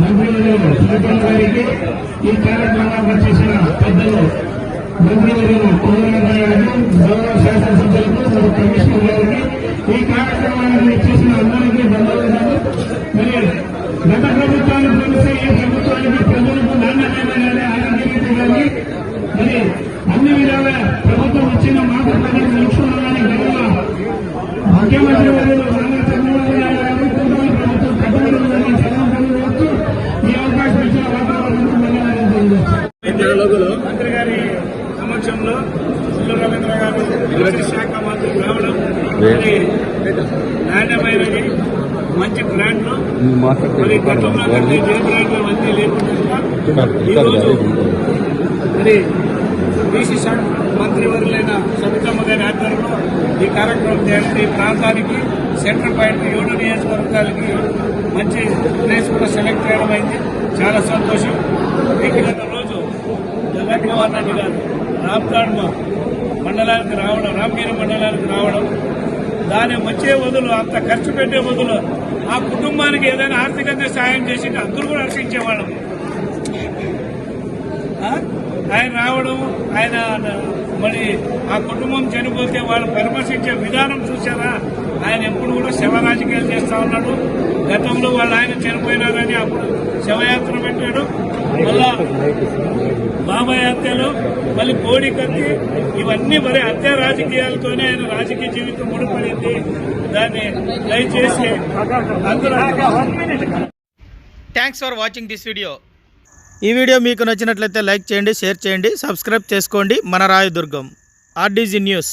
మంత్రులు సునీతమ్మ గారికి ఈ కార్యక్రమానికి వచ్చేసిన పెద్దలు కోదండ గారికి గౌరవ శాసనసభ్యులకు మరియు కమిషనర్ గారికి ఈ అందరికీ ధన్యవాదాలు మరి గత పోలిస్తే ఈ ప్రభుత్వానికి ప్రజలకు నాణ్యమైన కానీ కానీ మరి అన్ని విధాల ప్రభుత్వం వచ్చిన మాట ప్రజలు నిలుచుకోవాలని గతంలో ముఖ్యమంత్రి మంత్రి గారి సమక్షంలో రవీంద్ర గారు శాఖ మంత్రి రావడం నాణ్యమైనది. మంచి బ్రాండ్లు మరి గతంలో కంటే ఏ బ్రాండ్లు అన్నీ లేకుండా మరి బీసీ శాఖ మంత్రి వర్యులైన సబితమ్మ గారి ఆధ్వర్యంలో ఈ కార్యక్రమం చేస్తే ఈ ప్రాంతానికి సెంటర్ పాయింట్ ఏడు నియోజకవర్గాలకి మంచి ప్లేస్ కూడా సెలెక్ట్ చేయడం అయింది. చాలా సంతోషం. జగన్మోహన్ రెడ్డి గారు రాప్తాడ్ మండలానికి రావడం రామగిరి మండలానికి రావడం దాని వచ్చే వదులు అంత ఖర్చు పెట్టే వదులు ఆ కుటుంబానికి ఏదైనా ఆర్థికంగా సాయం చేసి అందరూ కూడా హర్షించేవాళ్ళం ఆయన రావడం ఆయన మరి ఆ కుటుంబం చనిపోతే వాళ్ళు పరామర్శించే విధానం చూసారా శవ రాజకీయాలు చేస్తా ఉన్నాడు. గతంలో వాళ్ళు ఆయన చనిపోయినారని అప్పుడు శవయాత్ర పెట్టాడు. మళ్ళా బాబాయ్ హత్యలు మళ్ళీ కోడి కత్తి ఇవన్నీ మరి హత్య రాజకీయాలతోనే ఆయన రాజకీయ జీవితం ముడిపడింది. దాన్ని దయచేసి అందరూ thanks for watching this video ఈ వీడియో మీకు నచ్చినట్లయితే లైక్ చేయండి షేర్ చేయండి సబ్స్క్రైబ్ చేసుకోండి. మన రాయదుర్గం ఆర్డీజీ న్యూస్.